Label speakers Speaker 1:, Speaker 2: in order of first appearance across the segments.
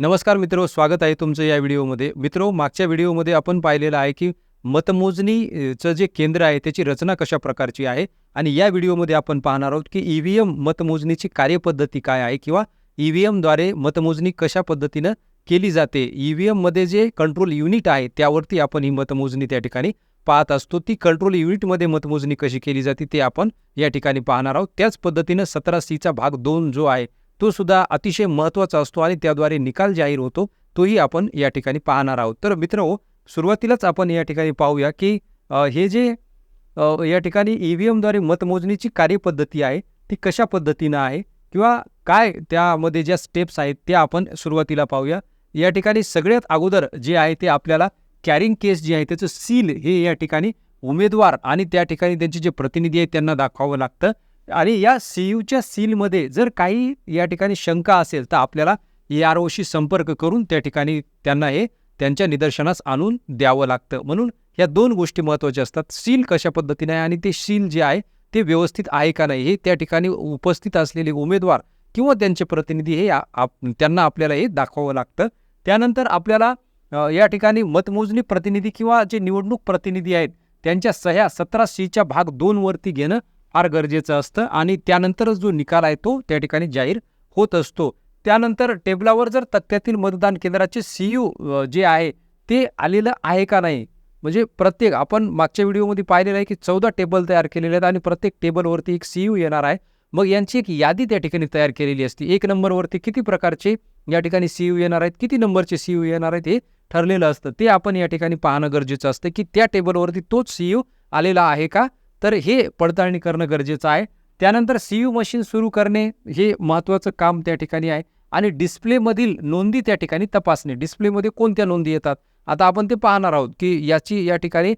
Speaker 1: नमस्कार मित्र स्वागत आहे तुमचं या व्हिडिओमध्ये. मित्रो मागच्या व्हिडिओमध्ये आपण पाहिलेलं आहे की मतमोजणीचं जे केंद्र आहे त्याची रचना कशा प्रकारची आहे आणि या व्हिडिओमध्ये आपण पाहणार आहोत की ई व्ही एम मतमोजणीची कार्यपद्धती काय आहे किंवा ई व्ही एमद्वारे मतमोजणी कशा पद्धतीनं केली जाते. ई व्ही एममध्ये जे कंट्रोल युनिट आहे त्यावरती आपण ही मतमोजणी त्या ठिकाणी पाहत असतो. ती कंट्रोल युनिटमध्ये मतमोजणी कशी केली जाते ते आपण या ठिकाणी पाहणार आहोत. त्याच पद्धतीनं सतरा सीचा भाग दोन जो आहे तो सुद्धा अतिशय महत्त्वाचा असतो आणि त्याद्वारे निकाल जाहीर होतो. तोही आपण या ठिकाणी पाहणार आहोत. तर मित्र सुरुवातीलाच आपण या ठिकाणी पाहूया की हे जे या ठिकाणी ई व्ही एमद्वारे मतमोजणीची कार्यपद्धती आहे ती कशा पद्धतीनं आहे किंवा काय त्यामध्ये ज्या स्टेप्स आहेत त्या आपण सुरुवातीला पाहूया. या ठिकाणी सगळ्यात अगोदर जे आहे ते आपल्याला कॅरिंग केस जे आहे त्याचं सील हे या ठिकाणी उमेदवार आणि त्या ठिकाणी त्यांचे जे प्रतिनिधी आहेत त्यांना दाखवावं लागतं. आणि या सी यूच्या सीलमध्ये जर काही या ठिकाणी शंका असेल तर आपल्याला ए आर ओशी संपर्क करून त्या ठिकाणी त्यांना हे त्यांच्या निदर्शनास आणून द्यावं लागतं. म्हणून या दोन गोष्टी महत्त्वाच्या असतात. सील कशा पद्धतीने आहे आणि ते सील जे आहे ते व्यवस्थित आहे का नाही हे त्या ठिकाणी उपस्थित असलेले उमेदवार किंवा त्यांचे प्रतिनिधी हे आप- त्यांना आपल्याला हे दाखवावं लागतं. त्यानंतर आपल्याला या ठिकाणी मतमोजणी प्रतिनिधी किंवा जे निवडणूक प्रतिनिधी आहेत त्यांच्या सह्या सतरा सीच्या भाग दोनवरती घेणं फार गरजेचं असतं आणि त्यानंतरच जो निकाल आहे तो त्या ठिकाणी जाहीर होत असतो. त्यानंतर टेबलावर जर तक्त्यातील मतदान केंद्राचे सी यू जे आहे ते आलेलं आहे का नाही? म्हणजे प्रत्येक आपण मागच्या व्हिडिओमध्ये पाहिलेलं आहे की चौदा टेबल तयार केलेले आहेत आणि प्रत्येक टेबलवरती एक सी यू येणार आहे. मग यांची एक यादी त्या ठिकाणी तयार केलेली असते. एक नंबरवरती किती प्रकारचे या ठिकाणी सी यू येणार आहेत किती नंबरचे सी यू येणार आहेत हे ठरलेलं असतं. ते आपण या ठिकाणी पाहणं गरजेचं असतं की त्या टेबलवरती तोच सी यू आलेला आहे का? तर हे पडताळणी करणं गरजेचं आहे. त्यानंतर सी यू मशीन सुरू करणे हे महत्त्वाचं काम त्या ठिकाणी आहे आणि डिस्प्लेमधील नोंदी त्या ठिकाणी तपासणे. डिस्प्लेमध्ये कोणत्या नोंदी येतात? आता आपण ते पाहणार आहोत की याची या ठिकाणी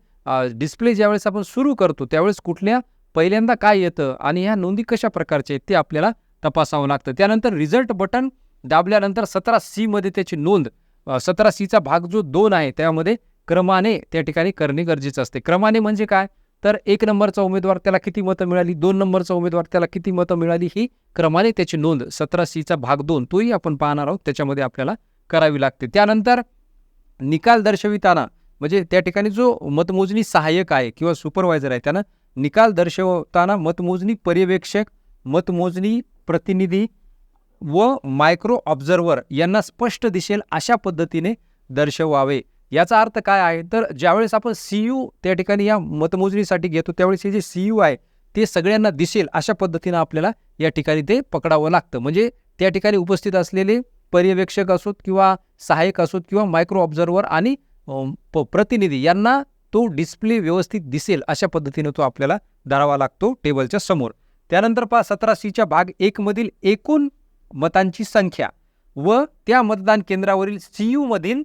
Speaker 1: डिस्प्ले ज्यावेळेस आपण सुरू करतो त्यावेळेस कुठल्या पहिल्यांदा काय येतं आणि ह्या नोंदी कशा प्रकारच्या आहेत ते आपल्याला तपासावं लागतं. त्यानंतर रिझल्ट बटन दाबल्यानंतर सतरा सीमध्ये त्याची नोंद सतरा सीचा भाग जो दोन आहे त्यामध्ये क्रमाने त्या ठिकाणी करणे गरजेचं असते. क्रमाने म्हणजे काय? तर एक नंबरचा उमेदवार त्याला किती मतं मिळाली? दोन नंबरचा उमेदवार त्याला किती मतं मिळाली? ही क्रमाने त्याची नोंद सतरा सीचा भाग दोन तोही आपण पाहणार आहोत. त्याच्यामध्ये आपल्याला करावी लागते. त्यानंतर निकाल दर्शविताना म्हणजे त्या ठिकाणी जो मतमोजणी सहाय्यक आहे किंवा सुपरवायझर आहे त्यानं निकाल दर्शवताना मतमोजणी पर्यवेक्षक मतमोजणी प्रतिनिधी व मायक्रो ऑब्झर्वर यांना स्पष्ट दिसेल अशा पद्धतीने दर्शवावे. याचा अर्थ काय आहे? तर ज्यावेळेस आपण सी यू त्या ठिकाणी या मतमोजणीसाठी घेतो त्यावेळेस हे जे सी यू आहे ते सगळ्यांना दिसेल अशा पद्धतीनं आपल्याला या ठिकाणी ते पकडावं लागतं. म्हणजे त्या ठिकाणी उपस्थित असलेले पर्यवेक्षक असोत किंवा सहाय्यक असोत किंवा मायक्रो ऑब्झर्वर आणि प- प्रतिनिधी यांना तो डिस्प्ले व्यवस्थित दिसेल अशा पद्धतीनं तो आपल्याला धरावा लागतो टेबलच्या समोर. त्यानंतर पहा सतरा सीच्या भाग एकमधील एकूण मतांची संख्या व त्या मतदान केंद्रावरील सी मधील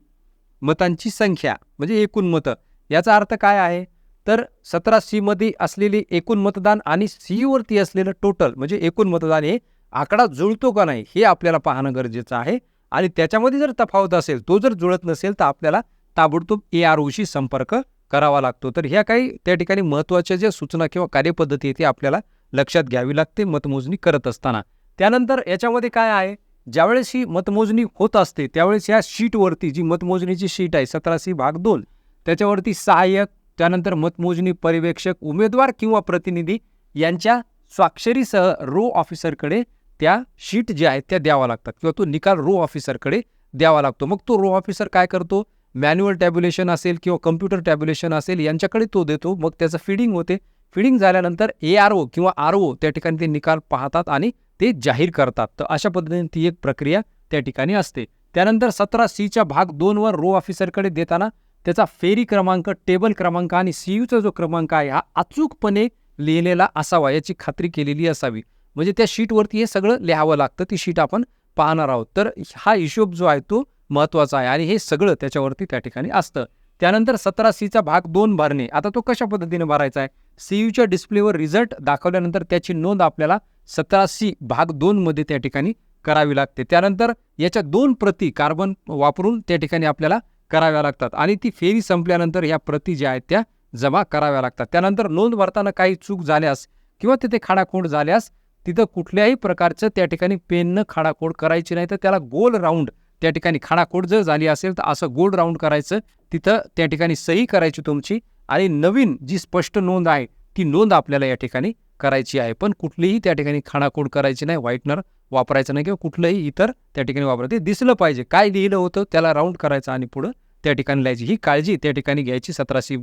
Speaker 1: मतांची संख्या म्हणजे एकूण मतं याचा अर्थ काय आहे? तर सतरा सीमध्ये असलेले एकूण मतदान आणि सी वरती असलेलं टोटल म्हणजे एकूण मतदान हे आकडा जुळतो का नाही हे आपल्याला पाहणं गरजेचं आहे. आणि त्याच्यामध्ये जर तफावत असेल तो जर जुळत नसेल तर आपल्याला ताबडतोब ए आर ओशी संपर्क करावा लागतो. तर ह्या काही त्या ठिकाणी महत्त्वाच्या ज्या सूचना किंवा कार्यपद्धती आहे ती आपल्याला लक्षात घ्यावी लागते मतमोजणी करत असताना. त्यानंतर याच्यामध्ये काय आहे? ज्यावेळेस ही मतमोजणी होत असते त्यावेळेस या शीटवरती जी मतमोजणीची शीट आहे सतरा सी भाग दोन त्याच्यावरती सहाय्यक त्यानंतर मतमोजणी पर्यवेक्षक उमेदवार किंवा प्रतिनिधी यांच्या स्वाक्षरीसह रो ऑफिसरकडे त्या शीट ज्या आहेत त्या द्यावा लागतात. किंवा तो निकाल रो ऑफिसरकडे द्यावा लागतो. मग तो रो ऑफिसर काय करतो? मॅन्युअल टॅब्युलेशन असेल किंवा कम्प्युटर टॅब्युलेशन असेल यांच्याकडे तो देतो. मग त्याचं फिडिंग होते. फिडिंग झाल्यानंतर ए आर ओ किंवा आर ओ त्या ठिकाणी ते निकाल पाहतात आणि ते जाहीर करतात. तर अशा पद्धतीने ती एक प्रक्रिया त्या ठिकाणी असते. त्यानंतर सतरा सीच्या भाग दोनवर रो ऑफिसरकडे देताना त्याचा फेरी क्रमांक टेबल क्रमांक आणि सी यूचा जो क्रमांक आहे हा अचूकपणे लिहिलेला असावा याची खात्री केलेली असावी. म्हणजे त्या शीटवरती हे सगळं लिहावं लागतं. ती शीट आपण पाहणार आहोत. तर हा हिशोब जो आहे तो महत्त्वाचा आहे आणि हे सगळं त्याच्यावरती त्या ठिकाणी असतं. त्यानंतर सतरा सीचा भाग दोन भरणे. आता तो कशा पद्धतीने भरायचा आहे? सी यूच्या डिस्प्लेवर रिझल्ट दाखवल्यानंतर त्याची नोंद आपल्याला सतरा सी भाग दोनमध्ये त्या ठिकाणी करावी लागते. त्यानंतर याच्या दोन प्रती कार्बन वापरून त्या ठिकाणी आपल्याला कराव्या लागतात. आणि ती फेरी संपल्यानंतर या प्रती ज्या आहेत त्या जमा कराव्या लागतात. त्यानंतर नोंद भरताना काही चूक झाल्यास किंवा तिथे खाडाखोड झाल्यास तिथं कुठल्याही प्रकारचं त्या ठिकाणी पेननं खाडाखोड करायची नाही तर त्याला गोल राऊंड त्या ठिकाणी खाणाखोड जर झाली असेल तर असं गोल राऊंड करायचं. तिथं त्या ठिकाणी सही करायची तुमची आणि नवीन जी स्पष्ट नोंद आहे ती नोंद आपल्याला या ठिकाणी करायची आहे. पण कुठलीही त्या ठिकाणी खाणाखोड करायची नाही व्हाईटनर वापरायचं नाही किंवा कुठलंही इतर त्या ठिकाणी वापरायचं दिसलं पाहिजे. काय लिहिलं होतं त्याला राऊंड करायचं आणि पुढं त्या ठिकाणी लिहायची. ही काळजी त्या ठिकाणी घ्यायची. सतराशे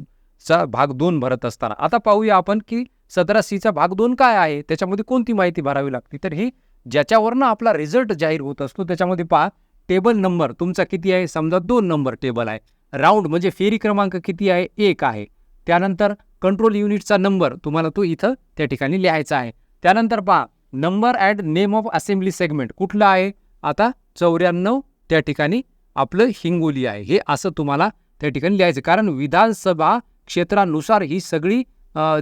Speaker 1: चा भाग दोन भरत असताना. आता पाहूया आपण की सतरा सीचा भाग दोन काय आहे? त्याच्यामध्ये कोणती माहिती भरावी लागते? तर ही ज्याच्यावरनं आपला रिझल्ट जाहीर होत असतो त्याच्यामध्ये पहा. टेबल नंबर तुमचा किती आहे? समजा दोन नंबर टेबल आहे. राऊंड म्हणजे फेरी क्रमांक किती आहे? एक आहे. त्यानंतर कंट्रोल युनिटचा नंबर तुम्हाला तो इथं त्या ठिकाणी लिहायचा आहे. त्यानंतर पहा number at name of assembly segment कुठलं आहे? आता चौऱ्याण्णव त्या ठिकाणी आपलं हिंगोली आहे. हे असं तुम्हाला त्या ठिकाणी लिहायचं कारण विधानसभा क्षेत्रानुसार ही सगळी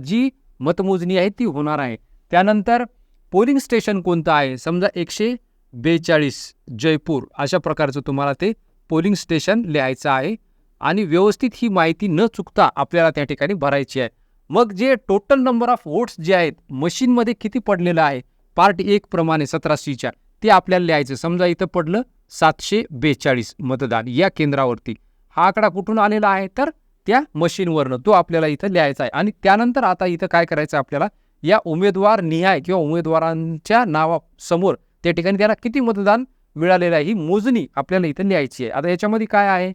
Speaker 1: जी मतमोजणी आहे ती होणार आहे. त्यानंतर पोलिंग स्टेशन कोणतं आहे? समजा एकशे बेचाळीस जयपूर अशा प्रकारचं तुम्हाला ते पोलिंग स्टेशन लिहायचं आहे. आणि व्यवस्थित ही माहिती न चुकता आपल्याला त्या ठिकाणी भरायची आहे. मग जे टोटल नंबर ऑफ वोट्स जे आहेत मशीनमध्ये किती पडलेलं आहे? पार्ट एक प्रमाणे सतरा सीच्या ते आपल्याला लिहायचं. समजा इथं पडलं सातशे बेचाळीस मतदान या केंद्रावरती. हा आकडा कुठून आलेला आहे? तर त्या मशीनवरनं तो आपल्याला इथं लिहायचा आहे. आणि त्यानंतर आता इथं काय करायचं आपल्याला? या उमेदवार निहाय किंवा उमेदवारांच्या नावासमोर त्या ठिकाणी त्याला किती मतदान मिळालेलं आहे? ही मोजणी आपल्याला इथं लिहायची आहे. आता याच्यामध्ये काय आहे?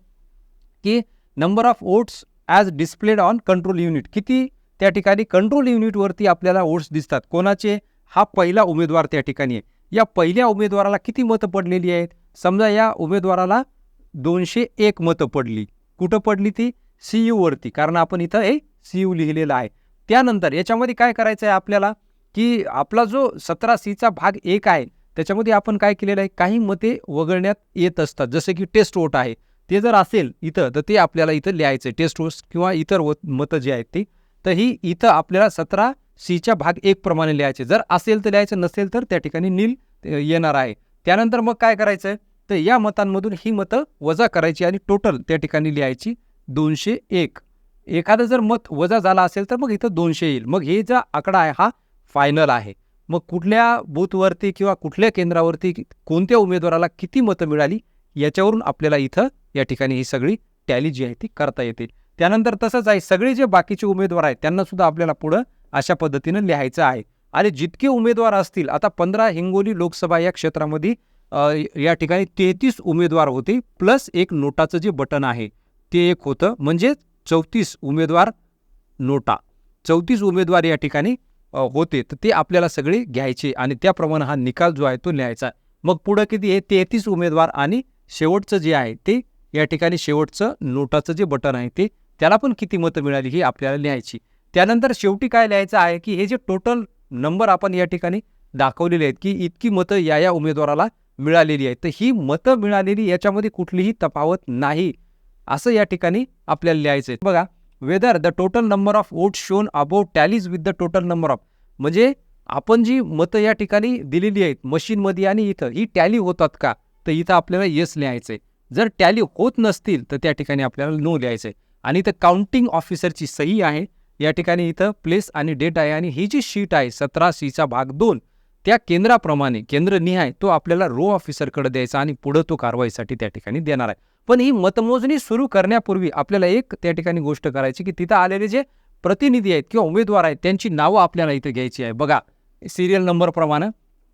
Speaker 1: की number of votes as displayed on control unit किती त्या ठिकाणी कंट्रोल युनिटवरती आपल्याला वोट्स दिसतात? कोणाचे? हा पहिला उमेदवार त्या ठिकाणी आहे. या पहिल्या उमेदवाराला किती मतं पडलेली आहेत? समजा या उमेदवाराला दोनशे एक मतं पडली. कुठं पडली ती? सी यूवरती कारण आपण इथं हे सी यू लिहिलेलं आहे. त्यानंतर याच्यामध्ये काय करायचं आहे आपल्याला? की आपला जो सतरा सीचा भाग एक आहे त्याच्यामध्ये आपण काय केलेलं आहे काही मते वगळण्यात येत असतात. जसे की टेस्ट वोट आहे. ते जर असेल इथं तर ते आपल्याला इथं लिहायचं आहे टेस्ट वोट किंवा इतर व मतं जी आहेत ती तर ही इथं आपल्याला सतरा सीच्या भाग एक प्रमाणे लिहायचे. जर असेल तर लिहायचं नसेल तर त्या ठिकाणी नील येणार आहे. त्यानंतर मग काय करायचं? आहे तर या मतांमधून ही मतं वजा करायची आणि टोटल त्या ठिकाणी लिहायची दोनशे एक. एखादं जर मत वजा झाला असेल तर मग इथं दोनशे येईल. मग हे जो आकडा आहे हा फायनल आहे. मग कुठल्या बूथवरती किंवा कुठल्या केंद्रावरती कोणत्या उमेदवाराला किती मतं मिळाली याच्यावरून आपल्याला इथं या ठिकाणी ही सगळी टॅली जी आहे ती करता येते. त्यानंतर तसंच आहे सगळे जे बाकीचे उमेदवार आहेत त्यांना सुद्धा आपल्याला पुढं अशा पद्धतीनं लिहायचं आहे. आणि जितके उमेदवार असतील आता पंधरा हिंगोली लोकसभा या क्षेत्रामध्ये या ठिकाणी तेहतीस उमेदवार होते प्लस एक नोटाचं जे बटन आहे ते एक होतं म्हणजे चौतीस उमेदवार नोटा. चौतीस उमेदवार या ठिकाणी होते तर ते आपल्याला सगळे घ्यायचे आणि त्याप्रमाणे हा निकाल जो आहे तो लिहायचा मग पुढं किती हे तेहतीस उमेदवार आणि शेवटचं जे आहे ते या ठिकाणी शेवटचं नोटाचं जे बटन आहे ते त्याला पण किती मतं मिळाली ही आपल्याला लिहायची त्यानंतर शेवटी काय लिहायचं आहे की हे जे टोटल नंबर आपण या ठिकाणी दाखवलेले आहेत की इतकी मतं या या उमेदवाराला मिळालेली आहेत. तर ही मतं मिळालेली याच्यामध्ये कुठलीही तफावत नाही असं या ठिकाणी आपल्याला लिहायचं आहे. बघा whether the total number of vote shown about tallies with the total number of म्हणजे आपण जी मतं या ठिकाणी दिलेली आहेत मशीनमध्ये आणि इथं ही टॅली होतात का? तर इथं आपल्याला येस लिहायचं आहे जर टॅली होत नसतील तर त्या ठिकाणी आपल्याला नो लिहायचं आहे आणि इथं काउंटिंग ऑफिसरची सही आहे. या ठिकाणी इथं प्लेस आणि डेट आहे आणि ही जी शीट आहे सतरा सीचा भाग दोन त्या केंद्राप्रमाणे केंद्रनिहाय तो आपल्याला रो ऑफिसरकडे द्यायचा आणि पुढं तो कारवाईसाठी त्या ठिकाणी देणार आहे. पण ही मतमोजणी सुरू करण्यापूर्वी आपल्याला एक त्या ठिकाणी गोष्ट करायची की तिथं आलेले जे प्रतिनिधी आहेत किंवा उमेदवार आहेत त्यांची नावं आपल्याला इथं घ्यायची आहे. बघा सिरियल नंबरप्रमाणे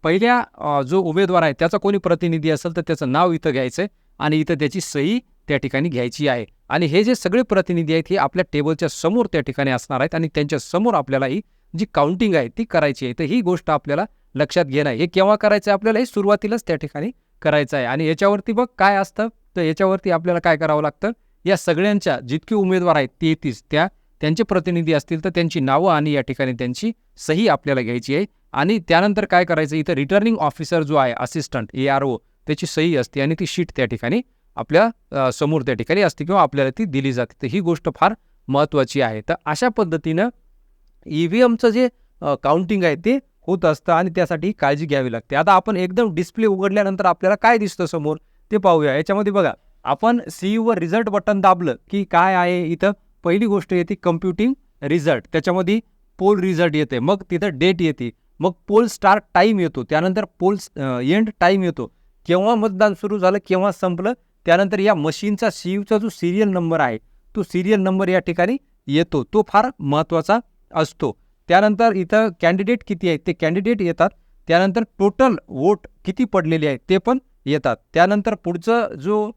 Speaker 1: पहिल्या जो उमेदवार आहे त्याचा कोणी प्रतिनिधी असेल तर त्याचं नाव इथं घ्यायचं आहे आणि इथं त्याची सही त्या ठिकाणी घ्यायची आहे. आणि हे जे सगळे प्रतिनिधी आहेत हे आपल्या टेबलच्या समोर त्या ठिकाणी असणार आहेत आणि त्यांच्यासमोर आपल्याला ही जी काउंटिंग आहे ती करायची आहे. तर ही गोष्ट आपल्याला लक्षात घेणं आहे. हे केव्हा करायचं आहे आपल्याला? हे सुरुवातीलाच त्या ठिकाणी करायचं आहे. आणि याच्यावरती बघ काय असतं? तर याच्यावरती आपल्याला काय करावं लागतं? या सगळ्यांच्या जितके उमेदवार आहेत तेहतीस त्या त्यांचे प्रतिनिधी असतील तर त्यांची नावं आणि या ठिकाणी त्यांची सही आपल्याला घ्यायची आहे. आणि त्यानंतर काय करायचं? इथं रिटर्निंग ऑफिसर जो आहे असिस्टंट ए आर ओ त्याची सही असते आणि ती शीट त्या ठिकाणी आपल्यासमोर त्या ठिकाणी असते किंवा आपल्याला ती दिली जाते. तर ही गोष्ट फार महत्त्वाची आहे. तर अशा पद्धतीनं ई व्ही एमचं जे काउंटिंग आहे ते होत असतं आणि त्यासाठी काळजी घ्यावी लागते. आता आपण एकदम डिस्प्ले उघडल्यानंतर आपल्याला काय दिसतं समोर? ते पाहूया. याच्यामध्ये बघा आपण सी वर रिझल्ट बटन दाबलं की काय आहे इथं? पहिली गोष्ट येते कम्प्युटिंग रिझल्ट त्याच्यामध्ये पोल रिझल्ट येते. मग तिथं डेट येते. मग पोल स्टार्ट टाईम येतो. त्यानंतर पोल एंड टाईम येतो. केव्हा मतदान सुरू झालं केव्हा संपलं त्यानंतर या मशीनचा सी यूचा जो सिरियल नंबर आहे तो सिरियल नंबर या ठिकाणी येतो. तो फार महत्त्वाचा असतो. त्यानंतर इथं कॅन्डिडेट किती आहेत ते कॅन्डिडेट येतात. त्यानंतर टोटल वोट किती पडलेले आहेत ते पण येतात. त्यानंतर पुढचं जो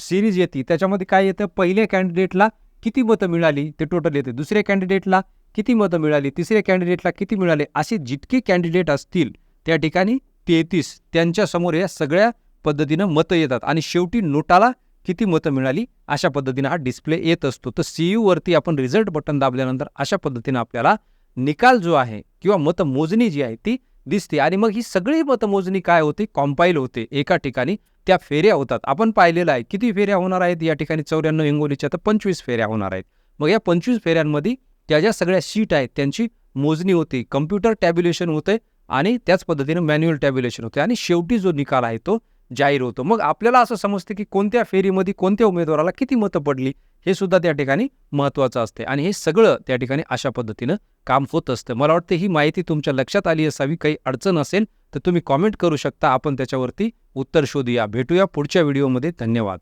Speaker 1: सिरीज येते त्याच्यामध्ये काय येतं? पहिल्या कॅन्डिडेटला किती मतं मिळाली? ते टोटल येते. दुसऱ्या कॅन्डिडेटला किती मतं मिळाली? तिसऱ्या कॅन्डिडेटला किती मिळाले? असे जितके कॅन्डिडेट असतील त्या ठिकाणी तेहतीस त्यांच्यासमोर या सगळ्या पद्धतीनं मतं येतात. आणि शेवटी नोटाला किती मतं मिळाली? अशा पद्धतीनं हा डिस्प्ले येत असतो. तर सी वरती आपण रिझल्ट बटन दाबल्यानंतर अशा पद्धतीनं आपल्याला निकाल जो आहे किंवा मतमोजणी जी आहे ती दिसते. आणि मग ही सगळी मतमोजणी काय होते? कॉम्पाईल होते. एका ठिकाणी त्या फेऱ्या होतात. आपण पाहिलेलं आहे किती फेऱ्या होणार आहेत? या ठिकाणी चौऱ्याण्णव हिंगोलीच्या तर पंचवीस फेऱ्या होणार आहेत. मग या पंचवीस फेऱ्यांमध्ये त्या ज्या सगळ्या शीट आहेत त्यांची मोजणी होते. कम्प्युटर टॅब्युलेशन होते आणि त्याच पद्धतीनं मॅन्युअल टॅब्युलेशन होते. आणि शेवटी जो निकाल आहे तो जाहीर होतो. मग आपल्याला असं समजतं की कोणत्या फेरीमध्ये कोणत्या उमेदवाराला किती मतं पडली हे सुद्धा त्या ठिकाणी महत्त्वाचं असते आणि हे सगळं त्या ठिकाणी अशा पद्धतीनं काम होत असतं. मला वाटतं ही माहिती तुमच्या लक्षात आली असावी. काही अडचण असेल तर तुम्ही कॉमेंट करू शकता. आपण त्याच्यावरती उत्तर शोधूया. भेटूया पुढच्या व्हिडिओमध्ये. धन्यवाद.